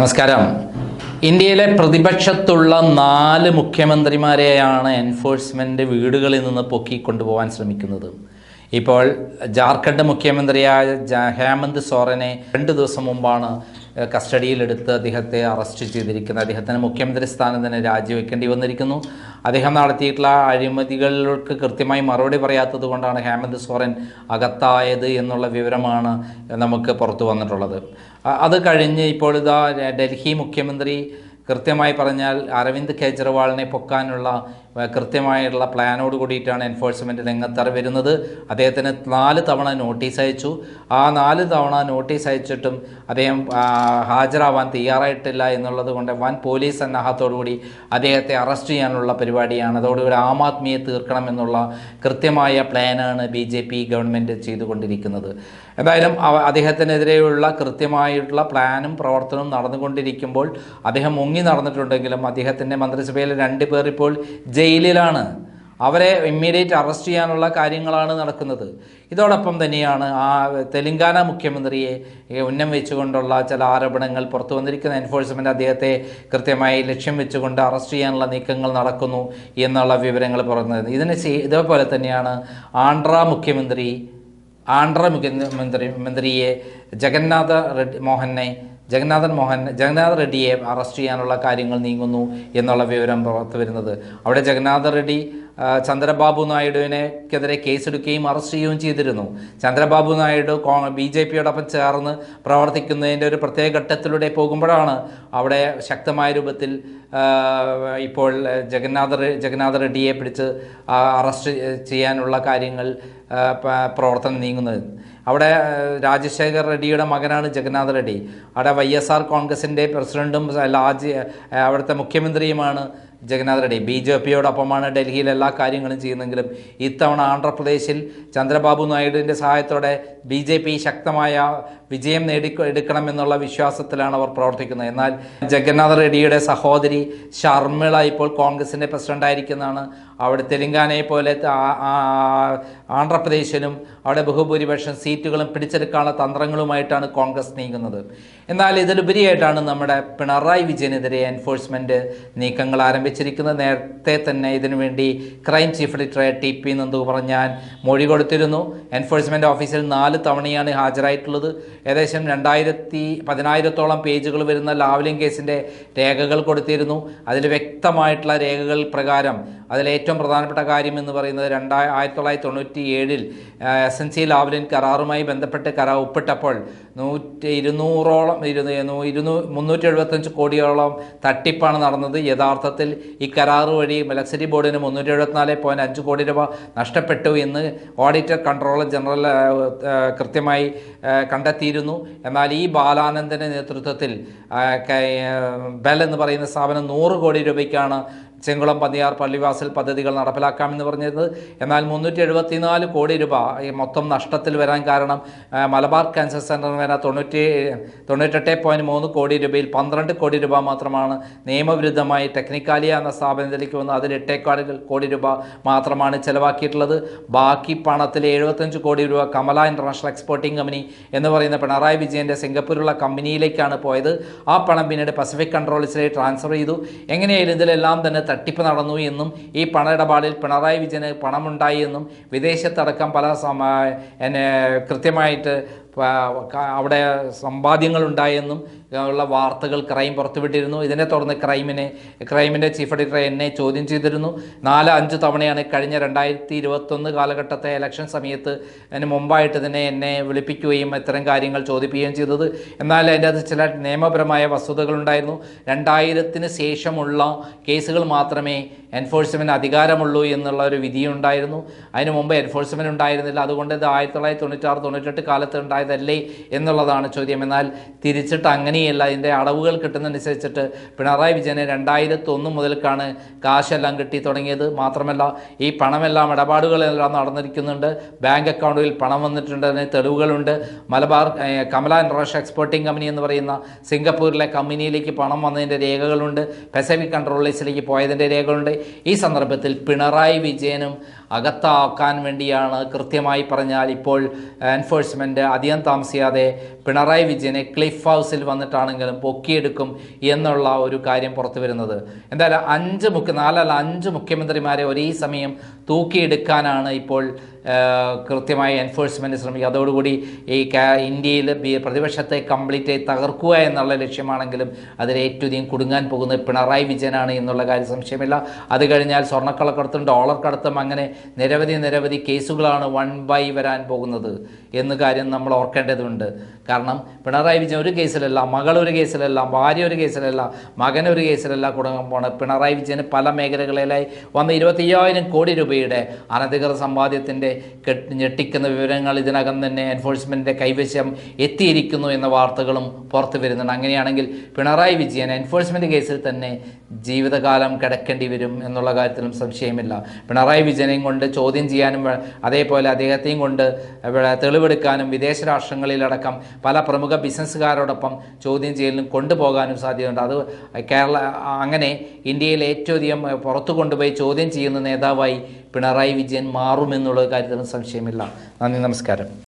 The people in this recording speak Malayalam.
നമസ്കാരം. ഇന്ത്യയിലെ പ്രതിപക്ഷത്തുള്ള നാല് മുഖ്യമന്ത്രിമാരെയാണ് എൻഫോഴ്സ്മെന്റ് വീടുകളിൽ നിന്ന് പൊക്കി കൊണ്ടുപോകാൻ ശ്രമിക്കുന്നത്. ഇപ്പോൾ ജാർഖണ്ഡ് മുഖ്യമന്ത്രിയായ ഹേമന്ത് സോറനെ രണ്ട് ദിവസം മുമ്പാണ് കസ്റ്റഡിയിലെടുത്ത് അദ്ദേഹത്തെ അറസ്റ്റ് ചെയ്തിരിക്കുന്നത് അദ്ദേഹത്തിന് മുഖ്യമന്ത്രി സ്ഥാനം തന്നെ രാജിവെക്കേണ്ടി വന്നിരിക്കുന്നു. അദ്ദേഹം നടത്തിയിട്ടുള്ള അഴിമതികൾക്ക് കൃത്യമായി മറുപടി പറയാത്തത് കൊണ്ടാണ് ഹേമന്ത് സോറൻ അകത്തായത് എന്നുള്ള വിവരമാണ് നമുക്ക് പുറത്തു വന്നിട്ടുള്ളത്. അത് കഴിഞ്ഞ് ഇപ്പോൾ ഇതാ ഡൽഹി മുഖ്യമന്ത്രി കൃത്യമായി പറഞ്ഞാൽ അരവിന്ദ് കെജ്രിവാളിനെ പൊക്കാനുള്ള കൃത്യമായുള്ള പ്ലാനോട് കൂടിയിട്ടാണ് എൻഫോഴ്സ്മെന്റ് രംഗത്തറി വരുന്നത്. അദ്ദേഹത്തിന് നാല് തവണ നോട്ടീസ് അയച്ചു. ആ നാല് തവണ നോട്ടീസ് അയച്ചിട്ടും അദ്ദേഹം ഹാജരാവാൻ തയ്യാറായിട്ടില്ല എന്നുള്ളത് കൊണ്ട് വൻ പോലീസ് സന്നാഹത്തോടുകൂടി അദ്ദേഹത്തെ അറസ്റ്റ് ചെയ്യാനുള്ള പരിപാടിയാണ്. അതോടുകൂടി ആം ആദ്മിയെ തീർക്കണമെന്നുള്ള കൃത്യമായ പ്ലാനാണ് ബി ജെ പി ഗവൺമെന്റ് ചെയ്തുകൊണ്ടിരിക്കുന്നത്. എന്തായാലും അദ്ദേഹത്തിനെതിരെയുള്ള കൃത്യമായിട്ടുള്ള പ്ലാനും പ്രവർത്തനവും നടന്നുകൊണ്ടിരിക്കുമ്പോൾ അദ്ദേഹം മുങ്ങി നടന്നിട്ടുണ്ടെങ്കിലും അദ്ദേഹത്തിന്റെ മന്ത്രിസഭയിലെ രണ്ട് പേർ ഇപ്പോൾ ജയിലിലാണ്. അവരെ ഇമ്മീഡിയറ്റ് അറസ്റ്റ് ചെയ്യാനുള്ള കാര്യങ്ങളാണ് നടക്കുന്നത്. ഇതോടൊപ്പം തന്നെയാണ് ആ തെലങ്കാന മുഖ്യമന്ത്രിയെ ഉന്നം വെച്ചുകൊണ്ടുള്ള ചില ആരോപണങ്ങൾ പുറത്തു വന്നിരിക്കുന്ന എൻഫോഴ്സ്മെന്റ് അദ്ദേഹത്തെ കൃത്യമായി ലക്ഷ്യം വെച്ചുകൊണ്ട് അറസ്റ്റ് ചെയ്യാനുള്ള നീക്കങ്ങൾ നടക്കുന്നു എന്നുള്ള വിവരങ്ങൾ പുറത്തുനിന്ന് ഇതിന് ഇതേപോലെ തന്നെയാണ് ആന്ധ്ര മുഖ്യമന്ത്രി ആന്ധ്ര മുഖ്യമന്ത്രി മന്ത്രിയെ ജഗന്നാഥ റെഡ്ഡി മോഹനെ ജഗന്നാഥൻ മോഹൻ ജഗന്നാഥ റെഡ്ഡിയെ അറസ്റ്റ് ചെയ്യാനുള്ള കാര്യങ്ങൾ നീങ്ങുന്നു എന്നുള്ള വിവരം പുറത്തു വരുന്നത്. അവിടെ ജഗന്നാഥ റെഡ്ഡി ചന്ദ്രബാബു നായിഡുവിനെക്കെതിരെ കേസെടുക്കുകയും അറസ്റ്റ് ചെയ്യുകയും ചെയ്തിരുന്നു. ചന്ദ്രബാബു നായിഡു ബി ജെ പിയോടൊപ്പം ചേർന്ന് പ്രവർത്തിക്കുന്നതിന്റെ ഒരു പ്രത്യേക ഘട്ടത്തിലൂടെ പോകുമ്പോഴാണ് അവിടെ ശക്തമായ രൂപത്തിൽ ഇപ്പോൾ ജഗന്നാഥ ജഗന്നാഥ റെഡ്ഡിയെ പിടിച്ച് അറസ്റ്റ് ചെയ്യാനുള്ള കാര്യങ്ങൾ പ്രവർത്തനം നീങ്ങുന്നത്. അവിടെ രാജശേഖർ റെഡ്ഡിയുടെ മകനാണ് ജഗന്നാഥ് റെഡ്ഡി. അവിടെ വൈ എസ് ആർ കോൺഗ്രസിന്റെ പ്രസിഡന്റും ലാജ് അവിടുത്തെ മുഖ്യമന്ത്രിയുമാണ് ജഗന്നാഥ് റെഡ്ഡി. ബി ജെ പിയോടൊപ്പമാണ് ഡൽഹിയിൽ എല്ലാ കാര്യങ്ങളും ചെയ്യുന്നെങ്കിലും ഇത്തവണ ആന്ധ്രാപ്രദേശിൽ ചന്ദ്രബാബു നായിഡുവിന്റെ സഹായത്തോടെ ബി ജെ പി ശക്തമായ വിജയം നേടി എടുക്കണമെന്നുള്ള വിശ്വാസത്തിലാണ് അവർ പ്രവർത്തിക്കുന്നത്. എന്നാൽ ജഗന്നാഥ് റെഡ്ഡിയുടെ സഹോദരി ഷർമിള ഇപ്പോൾ കോൺഗ്രസിന്റെ പ്രസിഡന്റായിരിക്കുന്നതാണ് അവിടെ തെലങ്കാനയെ പോലെ ആന്ധ്രാപ്രദേശിലും അവിടെ ബഹുഭൂരിപക്ഷം സീറ്റുകളും പിടിച്ചെടുക്കാനുള്ള തന്ത്രങ്ങളുമായിട്ടാണ് കോൺഗ്രസ് നീങ്ങുന്നത്. എന്നാൽ ഇതിലുപരിയായിട്ടാണ് നമ്മുടെ പിണറായി വിജയനെതിരെ എൻഫോഴ്സ്മെന്റ് നീക്കങ്ങൾ ആരംഭിച്ചിരിക്കുന്നത് നേരത്തെ തന്നെ ഇതിനുവേണ്ടി ക്രൈം ചീഫ് എഡിറ്ററായ ടി പി നന്ദു പറഞ്ഞാൻ മൊഴി കൊടുത്തിരുന്നു. എൻഫോഴ്സ്മെന്റ് ഓഫീസിൽ നാല് തവണയാണ് ഹാജരായിട്ടുള്ളത്. ഏകദേശം രണ്ടായിരത്തി പതിനായിരത്തോളം പേജുകൾ വരുന്ന ലാവ്ലിംഗ് കേസിന്റെ രേഖകൾ കൊടുത്തിരുന്നു. അതിൽ വ്യക്തമായിട്ടുള്ള രേഖകൾ പ്രകാരം അതിലേറ്റവും പ്രധാനപ്പെട്ട കാര്യം എന്ന് പറയുന്നത് രണ്ടാ ആയിരത്തി തൊള്ളായിരത്തി തൊണ്ണൂറ്റി ഏഴിൽ എസ് എൻ സി ലാവ്ലിൻ കരാറുമായി ബന്ധപ്പെട്ട് കരാർ ഒപ്പിട്ടപ്പോൾ നൂറ്റി ഇരുന്നൂറോളം ഇരുന്നൂ ഇരുന്നൂ മുന്നൂറ്റി എഴുപത്തഞ്ച് കോടിയോളം തട്ടിപ്പാണ് നടന്നത്. യഥാർത്ഥത്തിൽ ഈ കരാർ വഴി ഇലക്ട്രിസിറ്റി ബോർഡിന് മുന്നൂറ്റി എഴുപത്തിനാല് പോയിന്റ് അഞ്ച് കോടി രൂപ നഷ്ടപ്പെട്ടു എന്ന് ഓഡിറ്റർ കൺട്രോളർ ജനറൽ കൃത്യമായി കണ്ടെത്തിയിരുന്നു. എന്നാൽ ഈ ബാലാനന്ദന്റെ നേതൃത്വത്തിൽ ബെൽ എന്ന് പറയുന്ന സ്ഥാപനം നൂറ് കോടി രൂപയ്ക്കാണ് ചെങ്കുളം പന്നിയാർ പള്ളിവാസൽ പദ്ധതികൾ നടപ്പിലാക്കാമെന്ന് പറഞ്ഞിരുന്നത്. എന്നാൽ മുന്നൂറ്റി എഴുപത്തിനാല് കോടി രൂപ ഈ മൊത്തം നഷ്ടത്തിൽ വരാൻ കാരണം മലബാർ ക്യാൻസർ സെന്ററിന് വരാൻ തൊണ്ണൂറ്റി തൊണ്ണൂറ്റെട്ട് പോയിന്റ് മൂന്ന് കോടി രൂപയിൽ പന്ത്രണ്ട് കോടി രൂപ മാത്രമാണ് നിയമവിരുദ്ധമായി ടെക്നിക്കാലിയ എന്ന സ്ഥാപനത്തിലേക്ക് വന്ന് അതിൽ എട്ടേക്കാട് കോടി രൂപ മാത്രമാണ് ചെലവാക്കിയിട്ടുള്ളത്. ബാക്കി പണത്തിൽ എഴുപത്തഞ്ച് കോടി രൂപ കമല ഇന്റർനാഷണൽ എക്സ്പോർട്ടിംഗ് കമ്പനി എന്ന് പറയുന്ന പിണറായി വിജയന്റെ സിംഗപ്പൂരിലുള്ള കമ്പനിയിലേക്കാണ് പോയത്. ആ പണം പിന്നീട് പസഫിക് കൺട്രോൾസിലേക്ക് ട്രാൻസ്ഫർ ചെയ്തു. എങ്ങനെയായാലും ഇതിലെല്ലാം തന്നെ തട്ടിപ്പ് നടന്നു എന്നും ഈ പണ ഇടപാടിൽ പിണറായി വിജയന് പണമുണ്ടായി എന്നും വിദേശത്തടക്കം പല കൃത്യമായിട്ട് അവിടെ സമ്പാദ്യങ്ങളുണ്ടായെന്നും ഉള്ള വാർത്തകൾ ക്രൈം പുറത്തുവിട്ടിരുന്നു. ഇതിനെ തുടർന്ന് ക്രൈമിനെ ക്രൈമിന്റെ ചീഫ് എഡിറ്റർ എന്നെ ചോദ്യം ചെയ്തിരുന്നു. നാല് അഞ്ച് തവണയാണ് കഴിഞ്ഞ രണ്ടായിരത്തി ഇരുപത്തൊന്ന് കാലഘട്ടത്തെ ഇലക്ഷൻ സമയത്ത് അതിന് മുമ്പായിട്ട് തന്നെ എന്നെ വിളിപ്പിക്കുകയും ഇത്തരം കാര്യങ്ങൾ ചോദിപ്പിക്കുകയും ചെയ്തത്. എന്നാൽ അതിന്റെ അത് ചില നിയമപരമായ വസ്തുതകളുണ്ടായിരുന്നു. രണ്ടായിരത്തിന് ശേഷമുള്ള കേസുകൾ മാത്രമേ എൻഫോഴ്സ്മെന്റ് അധികാരമുള്ളൂ എന്നുള്ള ഒരു വിധിയുണ്ടായിരുന്നു. അതിന് മുമ്പ് എൻഫോഴ്സ്മെന്റ് ഉണ്ടായിരുന്നില്ല. അതുകൊണ്ട് ഇത് ആയിരത്തി തൊള്ളായിരത്തി തൊണ്ണൂറ്റാറ് തൊണ്ണൂറ്റെട്ട് കാലത്ത് ഉണ്ടായതല്ലേ എന്നുള്ളതാണ് ചോദ്യം. എന്നാൽ തിരിച്ചിട്ട് അങ്ങനെയല്ല ഇതിന്റെ അളവുകൾ കിട്ടുന്നതനുസരിച്ചിട്ട് പിണറായി വിജയന് രണ്ടായിരത്തി ഒന്ന് മുതൽക്കാണ് കാശെല്ലാം കിട്ടി തുടങ്ങിയത്. മാത്രമല്ല ഈ പണമെല്ലാം ഇടപാടുകളെല്ലാം നടന്നിരിക്കുന്നുണ്ട്. ബാങ്ക് അക്കൗണ്ടുകളിൽ പണം വന്നിട്ടുണ്ട് അതിന് തെളിവുകളുണ്ട്. Malabar Kamala international exporting company എന്ന് പറയുന്ന സിംഗപ്പൂരിലെ കമ്പനിയിലേക്ക് പണം വന്നതിന്റെ രേഖകളുണ്ട്. പെസഫിക് കൺട്രോളേഴ്സിലേക്ക് പോയതിന്റെ രേഖകളുണ്ട്. ഈ സന്ദർഭത്തിൽ പിണറായി വിജയനും അകത്താക്കാൻ വേണ്ടിയാണ് കൃത്യമായി പറഞ്ഞാൽ ഇപ്പോൾ എൻഫോഴ്സ്മെന്റ് അധികം താമസിയാതെ പിണറായി വിജയനെ ക്ലിഫ് ഹൗസിൽ വന്നിട്ടാണെങ്കിലും പൊക്കിയെടുക്കും എന്നുള്ള ഒരു കാര്യം പുറത്തു വരുന്നത്. എന്തായാലും അഞ്ച് മുഖ്യ നാലല്ല അഞ്ച് മുഖ്യമന്ത്രിമാരെ ഒരേ സമയം തൂക്കിയെടുക്കാനാണ് ഇപ്പോൾ കൃത്യമായി എൻഫോഴ്സ്മെന്റ് ശ്രമിക്കുക. അതോടുകൂടി ഈ ഇന്ത്യയിൽ പ്രതിപക്ഷത്തെ കംപ്ലീറ്റ് തകർക്കുക എന്നുള്ള ലക്ഷ്യമാണെങ്കിലും അതിൽ ഏറ്റവും കുടുങ്ങാൻ പോകുന്നത് പിണറായി വിജയനാണ് എന്നുള്ള കാര്യം സംശയമില്ല. അത് കഴിഞ്ഞാൽ സ്വർണക്കള്ളക്കടത്തും ഡോളർ കടത്തും അങ്ങനെ നിരവധി നിരവധി കേസുകളാണ് വൺ ബൈ വരാൻ പോകുന്നത് എന്ന കാര്യം നമ്മൾ ഓർക്കേണ്ടതുണ്ട്. കാരണം പിണറായി വിജയൻ ഒരു കേസിലല്ല മകൾ ഒരു കേസിലല്ല ഭാര്യ ഒരു കേസിലല്ല മകൻ ഒരു കേസിലല്ല കുടുങ്ങാൻ പോണത്. പിണറായി വിജയന് പല മേഖലകളിലായി വന്ന ഇരുപത്തയ്യായിരം കോടി രൂപയുടെ അനധികൃത സമ്പാദ്യത്തിന്റെ ഞെട്ടിക്കുന്ന വിവരങ്ങൾ ഇതിനകം തന്നെ എൻഫോഴ്സ്മെന്റിന്റെ കൈവശം എത്തിയിരിക്കുന്നു എന്ന വാർത്തകളും പുറത്തു വരുന്നുണ്ട്. അങ്ങനെയാണെങ്കിൽ പിണറായി വിജയൻ എൻഫോഴ്സ്മെന്റ് കേസിൽ തന്നെ ജീവിതകാലം കിടക്കേണ്ടി വരും എന്നുള്ള കാര്യത്തിലും സംശയമില്ല. പിണറായി വിജയനെയും കൊണ്ട് ചോദ്യം ചെയ്യാനും അതേപോലെ അദ്ദേഹത്തെയും കൊണ്ട് തെളിവെടുക്കാനും വിദേശ രാഷ്ട്രങ്ങളിലടക്കം പല പ്രമുഖ ബിസിനസ്സുകാരോടൊപ്പം ചോദ്യം ചെയ്യലിനും കൊണ്ടുപോകാനും സാധ്യതയുണ്ട്. അത് കേരള അങ്ങനെ ഇന്ത്യയിൽ ഏറ്റവും അധികം പുറത്തു കൊണ്ടുപോയി ചോദ്യം ചെയ്യുന്ന നേതാവായി പിണറായി വിജയൻ മാറുമെന്നുള്ള കാര്യത്തിലും സംശയമില്ല. നന്ദി നമസ്കാരം.